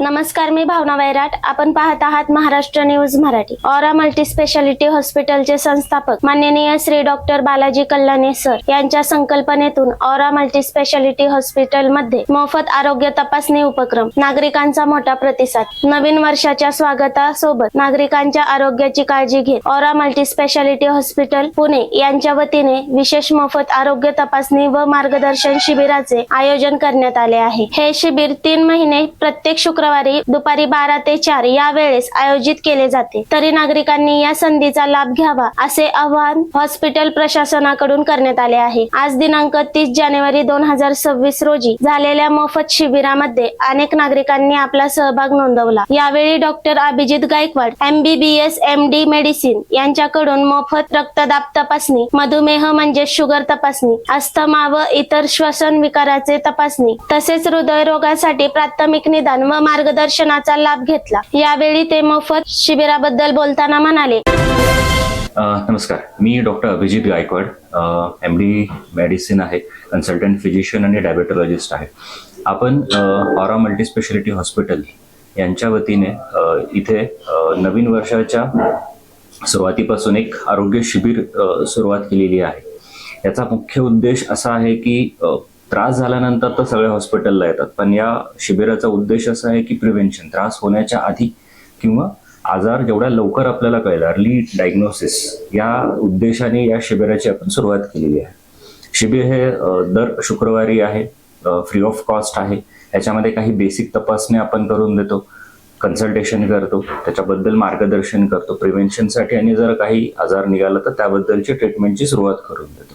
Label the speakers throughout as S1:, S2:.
S1: नमस्कार मी भावना वैराट. आपण पाहत आहात Maharashtra news Marathi. Aura multi speciality हॉस्पिटलचे संस्थापक माननीय श्री डॉक्टर बालाजी कल्याणे सर यांच्या संकल्पनेतून ऑरा मल्टी स्पेशालिटी हॉस्पिटलमध्ये मोफत आरोग्य तपासणी उपक्रम नागरिकांचा मोठा प्रतिसाद. नवीन वर्षाच्या स्वागतासोबत नागरिकांच्या आरोग्याची काळजी घेत Aura multi speciality hospital Pune यांच्या वतीने विशेष मोफत आरोग्य तपासणी व मार्गदर्शन शिबिराचे आयोजन करण्यात आले आहे. हे शिबिर तीन महिने प्रत्येक शुक्रवार दुपारी बारा ते चार या वेळेस आयोजित केले जाते. तरी नागरिकांनी या संधीचा लाभ घ्यावा असे आवाहन हॉस्पिटल प्रशासनाकडून करण्यात आले आहे. आज दिनांक तीस जानेवारी दोन हजार सव्वीस रोजी झालेल्या मोफत शिबिरामध्ये अनेक नागरिकांनी आपला सहभाग नोंदवला. यावेळी doctor Abhijit Gaikwad MBBS M D medicine यांच्याकडून मोफत रक्तदाब तपासणी मधुमेह म्हणजे शुगर तपासणी अस्थमा व इतर श्वसन विकाराचे तपासणी तसेच हृदयरोगासाठी प्राथमिक निदान व मार्गदर्शनाचा लाभ घेतला. यावेळी ते मोफत शिबिराबद्दल बोलताना म्हणाले.
S2: नमस्कार. मी doctor Abhijit Gaikwad M D medicine आहे कन्सल्टंट फिजिशियन आणि डायबेटॉलॉजिस्ट आहे. आपण ऑरा मल्टीस्पेशालिटी हॉस्पिटल यांच्या वतीने इथे नवीन वर्षाच्या सुरुवातीपासून एक आरोग्य शिबिर सुरुवात केलेली आहे. याचा मुख्य उद्देश असा आहे की त्रास झाल्यानंतर तर सगळे हॉस्पिटलला येतात. पण या शिबिराचा उद्देश असा आहे की प्रिव्हेन्शन त्रास होण्याच्या आधी किंवा आजार जेवढ्या लवकर आपल्याला कळेल अर्ली डायग्नोसिस या उद्देशाने या शिबिराची आपण सुरुवात केलेली आहे. शिबिर हे दर शुक्रवारी आहे फ्री ऑफ कॉस्ट आहे. याच्यामध्ये काही बेसिक तपासणी आपण करून देतो कन्सल्टेशन करतो त्याच्याबद्दल मार्गदर्शन करतो प्रिव्हेन्शनसाठी आणि जर काही आजार निघाला तर त्याबद्दलची ट्रीटमेंटची सुरुवात करून देतो.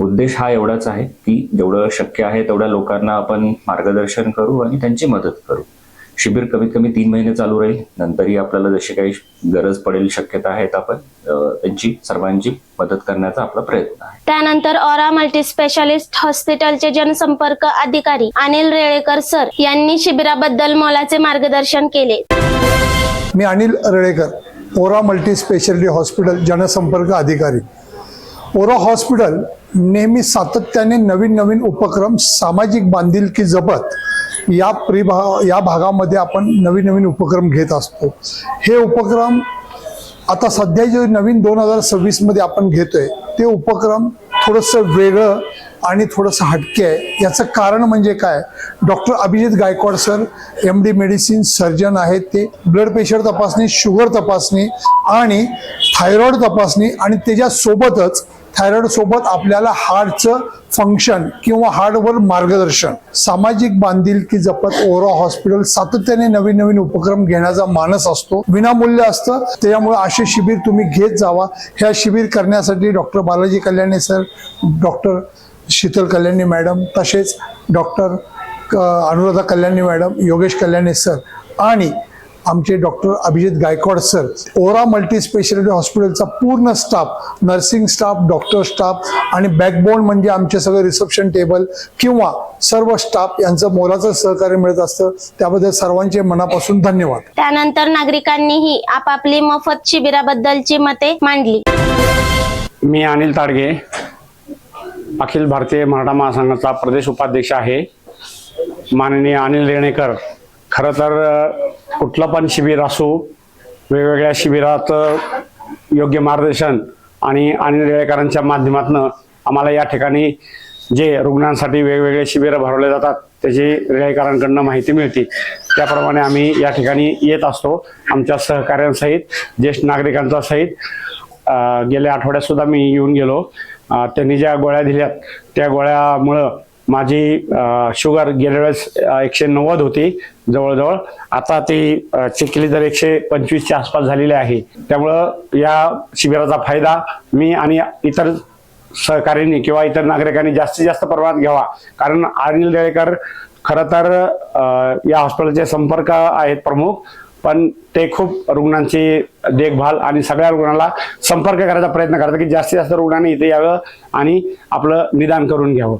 S2: उद्देश हा एवढाच आहे की जेवढं शक्य आहे तेवढ्या लोकांना आपण मार्गदर्शन करू आणि त्यांची मदत करू. शिबिर कमीत कमी तीन महिने चालू राहील. नंतरही आपल्याला जशी काही गरज पडेल शक्यता आहे तर आपण त्यांची सर्वांची मदत करण्याचा आपला प्रयत्न आहे.
S1: त्यानंतर ऑरा मल्टी स्पेशालिस्ट हॉस्पिटलचे जनसंपर्क अधिकारी अनिल रेळेकर सर यांनी शिबिराबद्दल मोलाचे मार्गदर्शन केले.
S3: मी Anil Ralekar Aura multi speciality hospital जनसंपर्क अधिकारी. ओरा हॉस्पिटल नेहमी सातत्याने नवीन नवीन उपक्रम सामाजिक बांधिलकी जपत या प्रिभा या भागामध्ये आपण नवीन नवीन उपक्रम घेत असतो. हे उपक्रम आता सध्या जे नवीन दोन हजार सव्वीसमध्ये आपण घेतोय ते उपक्रम थोडंसं वेगळं आणि थोडंसं हटके आहे. याचं कारण म्हणजे काय? Doctor Abhijit Gaikwad sir M D medicine surgeon आहेत ते ब्लड प्रेशर तपासणी शुगर तपासणी आणि थायरॉइड तपासणी आणि त्याच्यासोबतच थायरॉइड सोबत आपल्याला हार्टचं फंक्शन किंवा हार्टवर मार्गदर्शन सामाजिक बांधिलकी जपत ओरा हॉस्पिटल सातत्याने नवीन नवीन उपक्रम घेण्याचा मानस असतो. विनामूल्य असतं. त्यामुळे असे शिबिर तुम्ही घेत जावा. ह्या शिबिर करण्यासाठी doctor Balaji Kalyani sir doctor Sheetal Kalyani madam तसेच doctor Anuradha Kalyani madam Yogesh Kalyani sir आणि आमचे doctor Abhijit Gaikwad sir Aura multi speciality हॉस्पिटलचा पूर्ण staff nursing staff doctor staff आणि बॅकबोन म्हणजे आमचे सगळे रिसेप्शन टेबल किंवा सर्व स्टाफ यांचं मोलाचं सहकार्य मिळत असतं. त्याबद्दल सर्वांचे मनापासून धन्यवाद.
S1: त्यानंतर नागरिकांनीही आपापली मोफत शिबिराबद्दलची मते मांडली.
S4: मी अनिल ताडगे अखिल भारतीय मराठा महासंघाचा प्रदेश उपाध्यक्ष आहे. माननीय अनिल रेणेकर खरं तर कुठलं पण शिबिर असो वेगवेगळ्या शिबिरात योग्य मार्गदर्शन आणि अनिल रेळेकरांच्या माध्यमातून आम्हाला या ठिकाणी जे रुग्णांसाठी वेगवेगळे शिबिरं भरवले जातात त्याची रेळेकरांकडनं माहिती मिळते. त्याप्रमाणे आम्ही या ठिकाणी येत असतो आमच्या सहकाऱ्यांसहित ज्येष्ठ नागरिकांचा सहित. गेल्या आठवड्यात सुद्धा मी येऊन गेलो. त्यांनी ज्या गोळ्या दिल्यात त्या गोळ्यामुळं माझी शुगर गेल्या वेळेस एकशे नव्वद होती जवळजवळ. आता ती चेक केली तर एकशे पंचवीसच्या आसपास झालेली आहे. त्यामुळं या शिबिराचा फायदा मी आणि इतर सहकार्यांनी किंवा इतर नागरिकांनी जास्तीत जास्त प्रमाणात घ्यावा. कारण अनिल रेळेकर खरं तर या हॉस्पिटलचे संपर्क आहेत प्रमुख पण ते खूप रुग्णांची देखभाल आणि सगळ्या रुग्णाला संपर्क करायचा प्रयत्न करतात की जास्तीत जास्त रुग्णांनी इथे यावं आणि आपलं निदान करून घ्यावं.